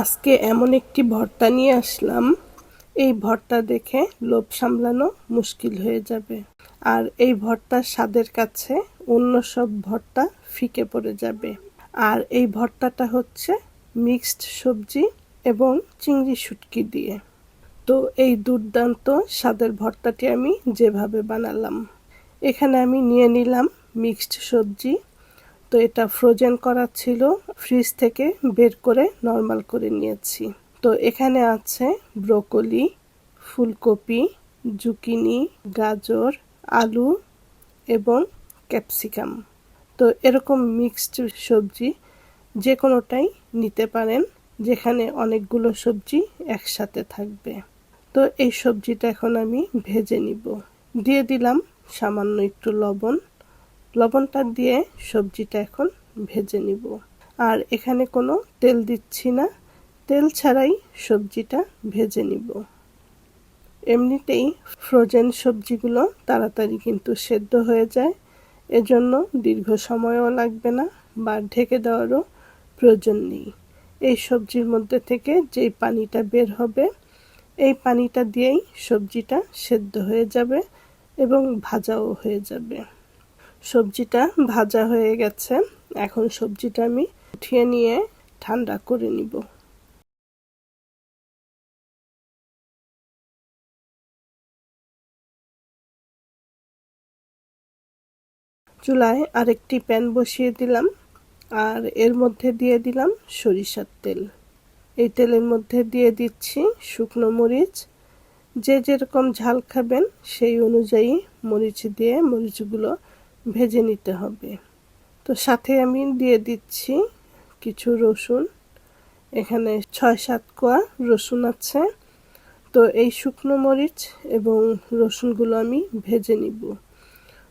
আজকে এমন একটি ভর্তা নিয়ে আসলাম। এই ভর্তা দেখে লোভ সামলানো মুশকিল হয়ে যাবে। আর এই ভর্তার স্বাদের কাছে অন্য সব ভর্তা ফিকে পড়ে যাবে। আর এই ভর্তাটা হচ্ছে মিক্সড সবজি এবং চিংড়ি শুটকি দিয়ে। তো এই দুর্দান্ত স্বাদের ভর্তাটি আমি যেভাবে বানালাম। এখানে আমি নিয়ে নিলাম মিক্সড সবজি তো এটা ফ্রোজেন করা ছিল। ফ্রিজ থেকে বের করে নর্মাল করে নিয়েছি। তো এখানে আছে ব্রোকলি, ফুলকপি, জুকিনি, গাজর, আলু এবং ক্যাপসিকাম। তো এরকম মিক্সড সবজি যে কোনোটাই নিতে পারেন, যেখানে অনেকগুলো সবজি একসাথে থাকবে। তো এই সবজিটা এখন আমি ভেজে নিব। দিয়ে দিলাম সামান্য একটু লবণ। লবণটা দিয়ে সবজিটা এখন ভেজে নিব। আর এখানে কোনো তেল দিচ্ছি না। তেল ছাড়াই সবজিটা ভেজে নিব। এমনিতেই ফ্রোজেন সবজিগুলো তাড়াতাড়ি কিন্তু সেদ্ধ হয়ে যায়। এজন্য দীর্ঘ সময়ও লাগবে না বা ঢেকে দেওয়ারও প্রয়োজন নেই। এই সবজির মধ্যে থেকে যেই পানিটা বের হবে, এই পানিটা দিয়েই সবজিটা সেদ্ধ হয়ে যাবে এবং ভাজাও হয়ে যাবে। সবজিটা ভাজা হয়ে গেছে। এখন সবজিটা আমি উঠিয়ে নিয়ে ঠান্ডা করে নিব। চুলায় আরেকটি প্যান বসিয়ে দিলাম আর এর মধ্যে দিয়ে দিলাম সরিষার তেল। এই তেলের মধ্যে দিয়ে দিচ্ছি শুকনো মরিচ। যে যেরকম ঝাল খাবেন সেই অনুযায়ী মরিচ দিয়ে মরিচগুলো ভেজে নিতে হবে। তো সাথে আমি দিয়ে দিচ্ছি কিছু রসুন। এখানে ছয়, সাত কোয়া রসুন আছে। তো এই শুকনো মরিচ এবং রসুনগুলো আমি ভেজে নিব।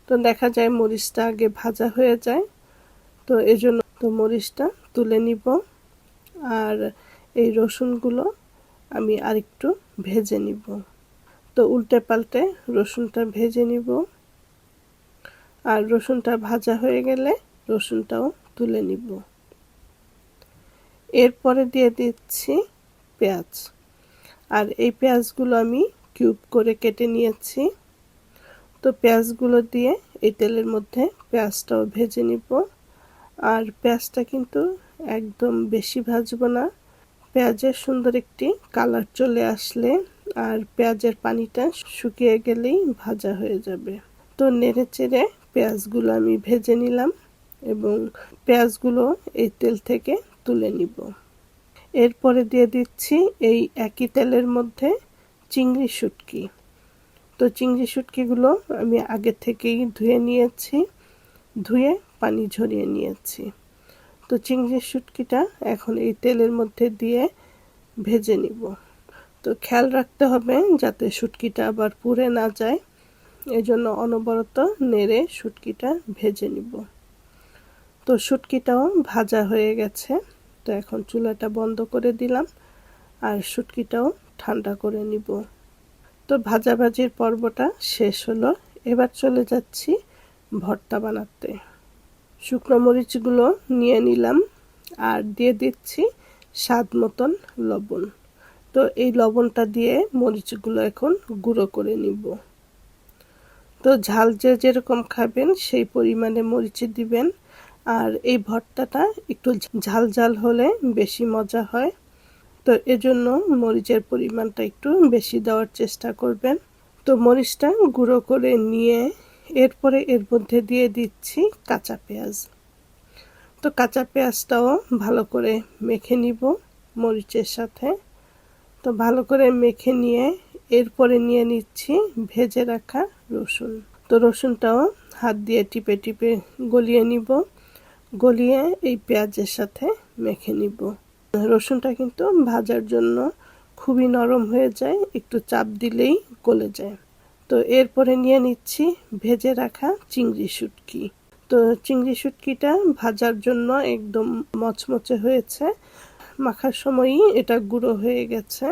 তো দেখা যায় মরিচটা আগে ভাজা হয়ে যায়। তো এই জন্য তো মরিচটা তুলে নিব। আর এই রসুনগুলো আমি আরেকটু ভেজে নিব। তো উল্টে পাল্টে রসুনটা ভেজে নিব। আর রসুনটা ভাজা হয়ে গেলে রসুনটাও তুলে নিব। এরপরে দিয়ে দিচ্ছি পেঁয়াজ। আর এই পেঁয়াজগুলো আমি কিউব করে কেটে নিয়েছি। তো পেঁয়াজগুলো দিয়ে এই তেলের মধ্যে পেঁয়াজটাও ভেজে নিব। আর পেঁয়াজটা কিন্তু একদম বেশি ভাজবো না। পেঁয়াজের সুন্দর একটি কালার চলে আসলে আর পেঁয়াজের পানিটা শুকিয়ে গেলেই ভাজা হয়ে যাবে। তো নেড়ে চেড়ে পেঁয়াজগুলো আমি ভেজে নিলাম এবং পেঁয়াজগুলো এই তেল থেকে তুলে নিব। এরপরে দিয়ে দিচ্ছি এই একই তেলের মধ্যে চিংড়ি শুটকি। তো চিংড়ি শুটকিগুলো আমি আগে থেকেই ধুয়ে নিয়েছি, ধুয়ে পানি ঝরিয়ে নিয়েছি। তো চিংড়ি শুটকিটা এখন এই তেলের মধ্যে দিয়ে ভেজে নিব। তো খেয়াল রাখতে হবে যাতে শুটকিটা আবার পুড়ে না যায়। এজন্য অনবরত নেড়ে শুটকিটা ভেজে নিব। তো শুটকিটাও ভাজা হয়ে গেছে। তো এখন চুলাটা বন্ধ করে দিলাম আর শুটকিটাও ঠান্ডা করে নিব। তো ভাজাভাজির পর্বটা শেষ হলো। এবার চলে যাচ্ছি ভর্তা বানাতে। শুকনো মরিচগুলো নিয়ে নিলাম আর দিয়ে দিচ্ছি স্বাদ মতন লবণ। তো এই লবণটা দিয়ে মরিচগুলো এখন গুঁড়ো করে নিব। তো ঝাল যে যেরকম খাবেন, সেই পরিমাণে মরিচ দিবেন। আর এই ভর্তাটা একটু ঝাল ঝাল হলে বেশি মজা হয়। তো এজন্য মরিচের পরিমাণটা একটু বেশি দেওয়ার চেষ্টা করবেন। তো মরিচটা গুঁড়ো করে নিয়ে এরপরে এর মধ্যে দিয়ে দিচ্ছি কাঁচা পেঁয়াজ। তো কাঁচা পেঁয়াজটাও ভালো করে মেখে নিব মরিচের সাথে। তো ভালো করে মেখে নিয়ে এরপরে নিয়ে নিচ্ছি ভেজে রাখা রসুন। তো রসুনটাও হাত দিয়ে টিপে টিপে গলিয়ে নিব। গলিয়ে এই পেঁয়াজের সাথে মেখে নিব। রসুনটা কিন্তু ভাজার জন্য খুবই নরম হয়ে যায়, একটু চাপ দিলেই গলে যায়। তো এরপরে নিয়ে নিচ্ছি ভেজে রাখা চিংড়ি শুটকি। তো চিংড়ি শুটকিটা ভাজার জন্য একদম মচমচে হয়েছে। মাখার সময়ই এটা গুঁড়ো হয়ে গেছে।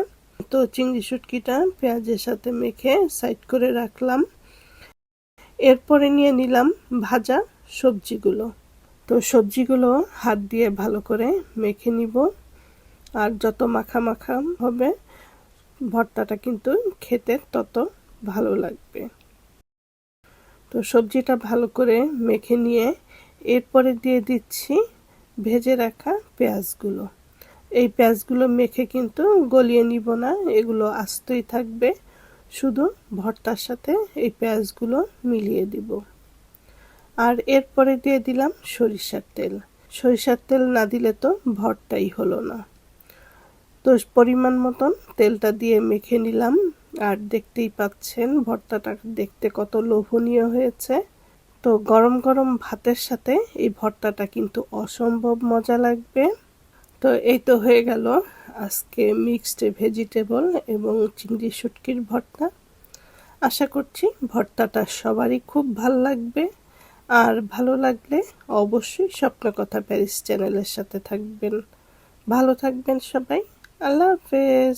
তো চিংড়ি শুটকিটা পেঁয়াজের সাথে মেখে সাইড করে রাখলাম। এরপরে নিয়ে নিলাম ভাজা সবজিগুলো। তো সবজিগুলো হাত দিয়ে ভালো করে মেখে নিব। আর যত মাখা মাখা হবে, ভর্তাটা কিন্তু খেতে তত ভালো লাগবে। তো সবজিটা ভালো করে মেখে নিয়ে এরপরে দিয়ে দিচ্ছি ভেজে রাখা পেঁয়াজগুলো। এই পেঁয়াজগুলো মেখে কিন্তু গলিয়ে নিব না, এগুলো আস্তই থাকবে। শুধু ভর্তার সাথে এই পেঁয়াজগুলো মিলিয়ে দিব। আর এরপরে দিয়ে দিলাম সরিষার তেল। সরিষার তেল না দিলে তো ভর্তাই হলো না। তো পরিমাণ মতন তেলটা দিয়ে মেখে নিলাম। আর দেখতেই পাচ্ছেন ভর্তাটা দেখতে কত লোভনীয় হয়েছে। তো গরম গরম ভাতের সাথে এই ভর্তাটা কিন্তু অসম্ভব মজা লাগবে। তো এই তো হয়ে গেল আজকে মিক্সড ভেজিটেবল এবং চিংড়ি শুটকির ভর্তা। আশা করছি ভর্তাটা সবারই খুব ভালো লাগবে। আর ভালো লাগলে অবশ্যই স্বপ্ন কথা প্যারিস চ্যানেলের সাথে থাকবেন। ভালো থাকবেন সবাই। আল্লাহ হাফেজ।